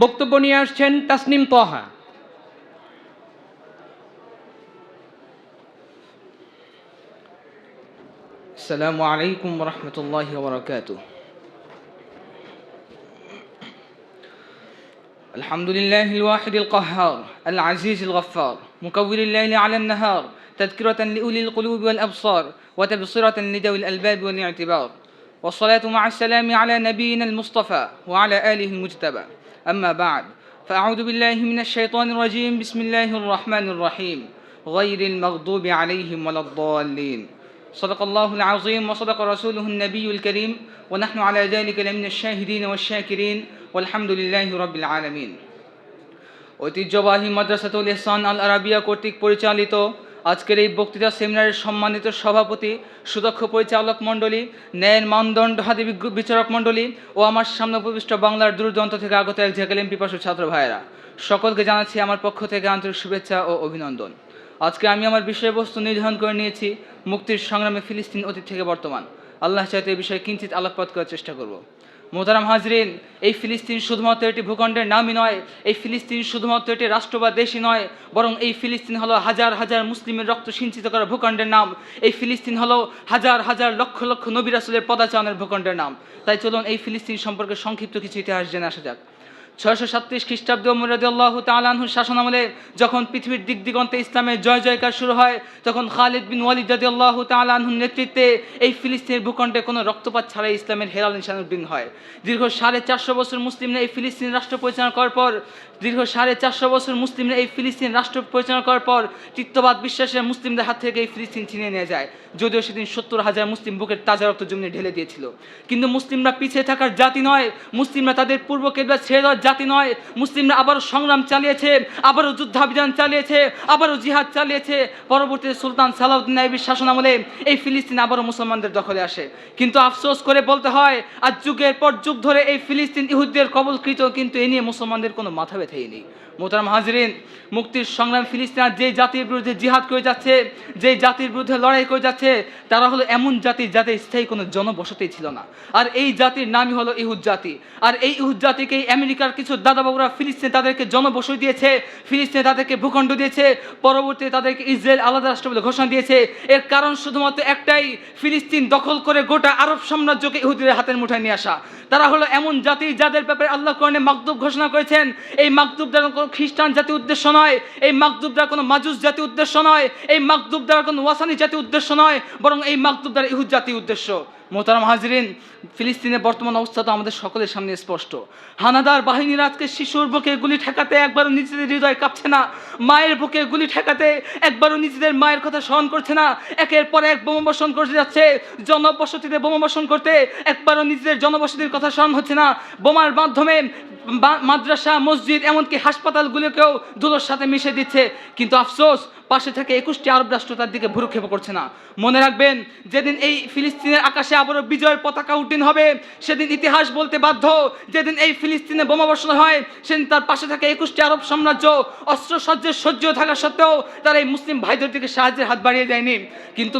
বক্তব্য নিয়ে আসছেন তাসনিম তহা السلام عليكم ورحمة الله وبركاته الحمد لله الواحد القهار العزيز الغفار مكور الليل على النهار تذكرة لأولي القلوب والأبصار وتبصرة لذوي الألباب والاعتبار والصلاة مع السلام على نبينا المصطفى وعلى آله المجتبى أما بعد فأعوذ بالله من الشيطان الرجيم بسم الله الرحمن الرحيم غير المغضوب عليهم ولا الضالين صدق الله العظيم وصدق رسوله النبي الكريم ونحن على ذلك لمن الشاهدين والشاكرين والحمد لله رب العالمين ঐতিহ্যবাহী মাদ্রাসাতুল ইহসান আল আরাবিয়া কর্তৃক পরিচালিত আজকের এই বক্তৃতা সেমিনারের সম্মানিত সভাপতি, সুদক্ষ পরিচালক মণ্ডলী, ন্যায়ের মানদণ্ড বিজ্ঞ- বিচারক মণ্ডলী ও আমার সামনে উপবিষ্ট বাংলার দূরদন্ত থেকে আগত এক ঝাঁকালিম পিপাসু ছাত্র ভাইয়েরা। সকলকে জানাচ্ছি আমার পক্ষ থেকে আন্তরিক শুভেচ্ছা ও অভিনন্দন। আজকে আমি আমার বিষয়বস্তু নির্ধারণ করে নিয়েছি মুক্তির সংগ্রামে ফিলিস্তিন অতীত থেকে বর্তমান। আল্লাহ চাইতে এই বিষয়ে কিঞ্চিত আলোকপাত করার চেষ্টা করব। মোতারাম হাজরিন, এই ফিলিস্তিন শুধুমাত্র এটি ভূখণ্ডের নামই নয়, এই ফিলিস্তিন শুধুমাত্র এটি রাষ্ট্র বা দেশই নয়, বরং এই ফিলিস্তিন হলো হাজার হাজার মুসলিমের রক্ত সিঞ্চিত করা ভূখণ্ডের নাম। এই ফিলিস্তিন হলো হাজার হাজার লক্ষ লক্ষ নবী রাসুলের পদাচরণের ভূখণ্ডের নাম। তাই চলুন এই ফিলিস্তিন সম্পর্কে সংক্ষিপ্ত কিছু ইতিহাস জেনে আসা যাক। ছয়শো সাতত্রিশ খ্রিস্টাব্দ মুরাদি আল্লাহ তালাহুর শাসনামলে যখন পৃথিবীর দিক দিগন্তে ইসলামের জয় জয়কার শুরু হয়, তখন খালিদ বিন ওয়ালিদ রাদি আল্লাহ তালাহুর নেতৃত্বে এই ফিলিস্তিনের ভূখণ্ডে কোনো রক্তপাত ছাড়াই ইসলামের হেরাল নিশানুদ্দিন হয়। দীর্ঘ সাড়ে চারশো বছর মুসলিমরা এই ফিলিস্তিন রাষ্ট্র পরিচালনা করার পর, দীর্ঘ সাড়ে চারশো বছর মুসলিমরা এই ফিলিস্তিন রাষ্ট্র পরিচালনা করার পর চিত্তবাদ বিশ্বাসের মুসলিমদের হাত থেকে এই ফিলিস্তিন ছিনিয়ে নিয়ে যায়। যদিও সেদিন সত্তর হাজার মুসলিম বুকের তাজা রক্ত জমি ঢেলে দিয়েছিল। কিন্তু মুসলিমরা পিছিয়ে থাকার জাতি নয়, মুসলিমরা তাদের পূর্ব কেবলা ছেড়ে দেওয়ার জাতি নয়। মুসলিমরা আবারও সংগ্রাম চালিয়েছে, আবারও যুদ্ধাভিযান চালিয়েছে, আবারও জিহাদ চালিয়েছে। পরবর্তীতে সুলতান সালাউদ্দিন আইবির শাসনামলে এই ফিলিস্তিন আবারও মুসলমানদের দখলে আসে। কিন্তু আফসোস করে বলতে হয়, আজ যুগের পর যুগ ধরে এই ফিলিস্তিন ইহুদদের কবলকৃত, কিন্তু এ নিয়ে মুসলমানদের কোনো মাথা ব্যথাই নেই। মোতারাম হাজরিন, মুক্তির সংগ্রাম ফিলিস্তিন যে জাতির বিরুদ্ধে জিহাদ করে যাচ্ছে যে জাতির বিরুদ্ধে লড়াই করে যাচ্ছে, তারা হলো এমন জাতি যাদের স্থায়ী কোনো জনবসতি ছিল না। আর এই জাতির নামই হলো ইহুদ জাতি। আর এই ইহুদ জাতিকে আমেরিকার কিছু দাদাবাবুরা ফিলিস্তিনে তাদেরকে জনবসতি দিয়েছে, ফিলিস্তিনে তাদেরকে ভূখণ্ড দিয়েছে, পরবর্তীতে তাদেরকে ইসরায়েল আলাদা রাষ্ট্র বলে ঘোষণা দিয়েছে। এর কারণ শুধুমাত্র একটাই, ফিলিস্তিন দখল করে গোটা আরব সাম্রাজ্যকে ইহুদিদের হাতের মুঠায় নিয়ে আসা। তারা হলো এমন জাতি যাদের ব্যাপারে আল্লাহ কোরআনে মাকদুব ঘোষণা করেছেন। এই মাকদুব দ্বারা কোনো খ্রিস্টান জাতি উদ্দেশ্য নয়, এই মাকদুব দ্বারা কোনো মাজুস জাতি উদ্দেশ্য নয়, এই মাকদুব দ্বারা কোনো ওয়াসানি জাতি উদ্দেশ্য নয়, বরং এই মাকদুব দ্বারা ইহুদ জাতি উদ্দেশ্য। মোতারাম হাজরিন, ফিলিস্তিনের বর্তমান অবস্থা তো আমাদের সকলের সামনে স্পষ্ট। হানাদার বাহিনীর আজকে শিশুর বুকে গুলি ঠেকাতে একবারও নিজেদের হৃদয় কাঁপছে না। মায়ের বুকে গুলি ঠেকাতে একবারও নিজেদের মায়ের কথা স্মরণ করছে না। একের পর এক বোমা বর্ষণ করতে যাচ্ছে। জনবসতিতে বোমা বর্ষণ করতে একবারও নিজেদের জনবসতির কথা স্মরণ হচ্ছে না। বোমার মাধ্যমে মাদ্রাসা, মসজিদ, এমনকি হাসপাতালগুলোকেও ধুলোর সাথে মিশে দিচ্ছে। কিন্তু আফসোস, পাশে থেকে একুশটি আরব রাষ্ট্র তার দিকে ভুরুক্ষেপ করছে না। মনে রাখবেন, যেদিন এই ফিলিস্তিনের আকাশে আবারও বিজয়ের পতাকা উড্ডীন হবে, সেদিন ইতিহাস বলতে বাধ্য। যেদিন এই ফিলিস্তিনে বোমা বর্ষণ হয়, সেদিন তার পাশে থাকে একুশটি আরব সাম্রাজ্য। অস্ত্র সজ্জের সহ্য থাকা সত্ত্বেও তারা এই মুসলিম ভাইদের দিকে সাহায্যের হাত বাড়িয়ে যায়নি কিন্তু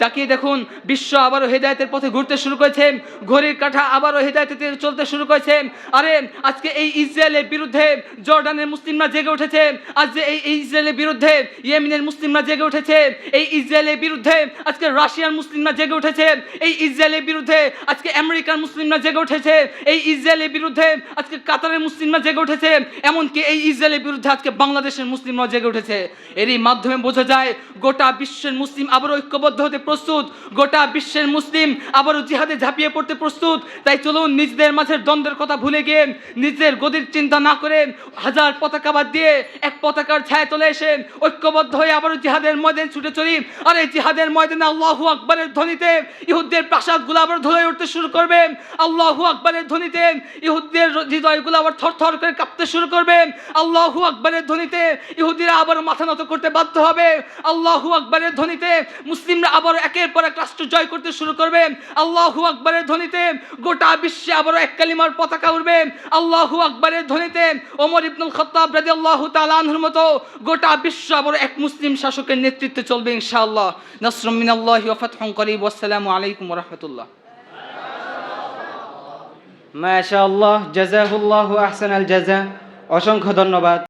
তাকিয়ে দেখুন, বিশ্ব আবারও হেদায়তের পথে ঘুরতে শুরু করেছে। ঘড়ির কাঠা আবারও হেদায়তের চলতে শুরু করেছে। আরে, আজকে এই ইসরায়েলের বিরুদ্ধে জর্ডানের মুসলিমরা জেগে উঠেছে। আজ যে এই এই ইসরায়েলের বিরুদ্ধে ইয়েমিনের মুসলিমরা জেগে উঠেছে। এই ইসরায়েলের বিরুদ্ধে আজকে রাশিয়ার মুসলিমরা জেগে উঠেছে। এই ইসরায়েলের বিরুদ্ধে আজকে আমেরিকার মুসলিমরা জেগে উঠেছে। এই ইসরায়েলের বিরুদ্ধে আজকে কাতারের মুসলিমরা জেগে উঠেছে। এমনকি এই ইসরায়েলের বিরুদ্ধে আজকে বাংলাদেশের মুসলিমরা জেগে উঠেছে। এরই মাধ্যমে বোঝা যায়, গোটা বিশ্বের মুসলিম আবারও ঐক্যবদ্ধ হতে প্রস্তুত। গোটা বিশ্বের মুসলিম আবারও জিহাদে ঝাঁপিয়ে পড়তে প্রস্তুত। তাই চলুন নিজেদের মাঝের দ্বন্দ্বের কথা ভুলে গিয়ে নিজের গদির চিন্তা না করে হাজার পতাকা বাদ দিয়ে এক পতাকার ছায়া চলে এসে ঐক্যবদ্ধ হয়ে আবারও জিহাদের ময়দান ছুটে চলি। আর এই জিহাদের ময়দানে আল্লাহু আকবরের ধ্বনিতে ইহুদের প্রাসাদগুলো আবার ধরে উঠতে শুরু করবে। আল্লাহু আকবরের ধ্বনিতে ইহুদের হৃদয়গুলো আবার থরথর করে কাঁপতে শুরু করবে। আল্লাহু আকবরের ধ্বনিতে ইহুদিরা আবার মাথা নত করতে বাধ্য হবে। আল্লাহু আকবরের ধ্বনিতে মুসলিমরা আবার একের পর এক রাষ্ট্র জয় করতে শুরু করবে আল্লাহু আকবরের ধ্বনিতে গোটা বিশ্বে আবারও এক কালিমার পতাকা উঠবে আল্লাহু আকবরের ধ্বনিতে ওমর ইবনুল খতাব রাজি আল্লাহ তালানহুর মতো গোটা বিশ্ব আবারও এক মুসলিম শাসকের নেতৃত্বে চলবে ইনশাআল্লাহ। নাসরমিন আল্লাহ ইফাত করিব। আসসালামু আলাইকুম রহমতুল্লাহ। মাশাআল্লাহ, জাজাহুল্লাহ আহসান আল জাজা। অসংখ্য ধন্যবাদ।